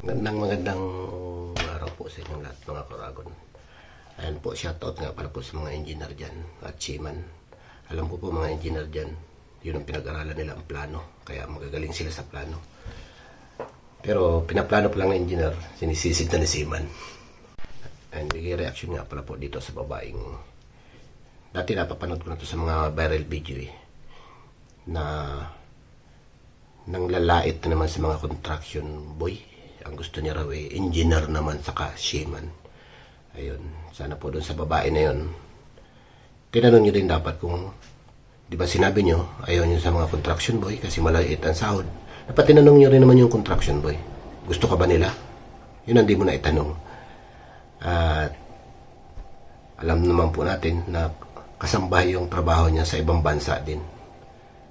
Magandang magandang araw po sa inyong lahat mga Koragon. Ayan po, shoutout nga pala po sa mga engineer dyan at seaman. Alam ko po mga engineer dyan, yun ang pinag-aralan nila ang plano. Kaya magagaling sila sa plano. Pero pinaplano pa lang ng engineer, sinisisid na ni seaman. And bigay reaction nga pala po dito sa babaeng dati napapanood ko na to sa mga viral video eh na nang lalait na naman sa mga construction boy. Ang gusto niya raw eh, engineer naman saka seaman. Ayun, sana po doon sa babae na yun. Tinanong niyo din dapat kung, di ba sinabi niyo, ayaw niyo sa mga construction boy kasi malait ang sahod. Dapat tinanong niyo rin naman yung construction boy. Gusto ka ba nila? Yun ang di mo na itanong. At alam naman po natin na kasambahay yung trabaho niya sa ibang bansa din.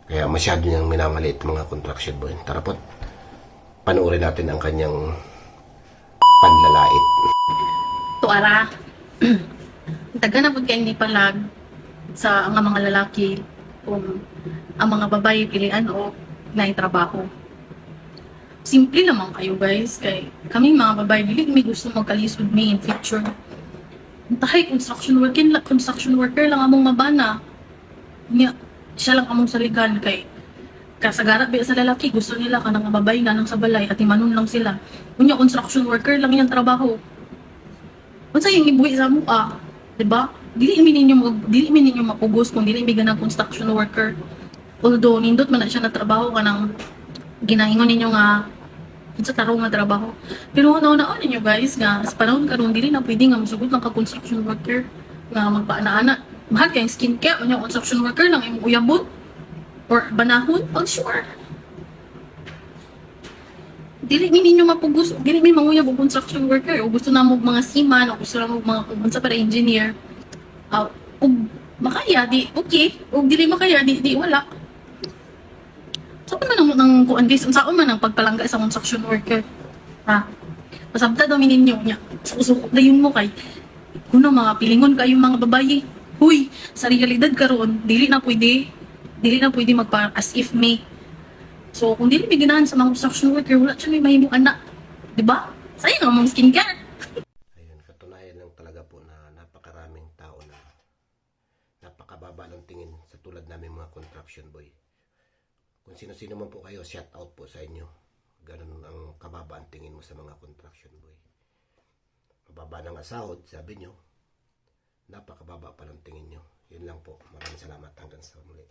Kaya masyado niyang minamaliit mga construction boy. Tara po, panoorin natin ang kanyang panlalait. tuara. Taga na pud kay ni palag sa ang mga lalaki kung ang mga babae pilian o na trabaho. Simple naman kayo guys kay kami mga babae dili may gusto magkalisod mi in future. Tahay construction worker lang construction worker lang among mabana. Nya siya lang among saligan kay kasagarat ba sa lalaki gusto nila kanang nga babae na nang sa balay at imanon lang sila. Unya construction worker lang yung trabaho unsa yung ibuhi sa mo ah, 'di ba? Dili mi ninyo dili mi ninyo mapugos kung dili mi ganang construction worker. Although nindot man na siya na trabaho kanang ginaingon ninyo nga sa tarong nga trabaho. Pero una-una ninyo guys nga sa panahon karon dili na pwede nga musugod lang ka construction worker nga magpaana-ana. Mahal kayong skincare, unya construction worker lang imong uyabot or banahon, pag sure. dili mi ninyo mapugos. Dili mi manguyab og construction worker. O gusto na mo mga seaman o gusto na mo mga unsa para engineer. Uh, ug makaya di okay. Ug dili makaya di di wala. So man ang nang kuan guys? Unsaon man ang pagpalangga sa construction worker? Ha? Pasabta daw mi ninyo nya susuko dayon mo kay kuno mga pilingon kayo mga babaye huy sa realidad karon dili na pwede dili na pwede magpa as if may So, kung dili may ganahan sa mga construction worker, wala siya may mahimong anak. Di ba? Sayang ang mga skincare. Ayun, katunayan lang talaga po na napakaraming tao na napakababa ng tingin sa tulad namin mga construction boy. Kung sino-sino man po kayo, shout out po sa inyo. Ganun ang kababa ang tingin mo sa mga construction boy. Mababa ng asahod, sabi nyo. Napakababa pa ng tingin nyo. Yun lang po. Maraming salamat hanggang sa muli.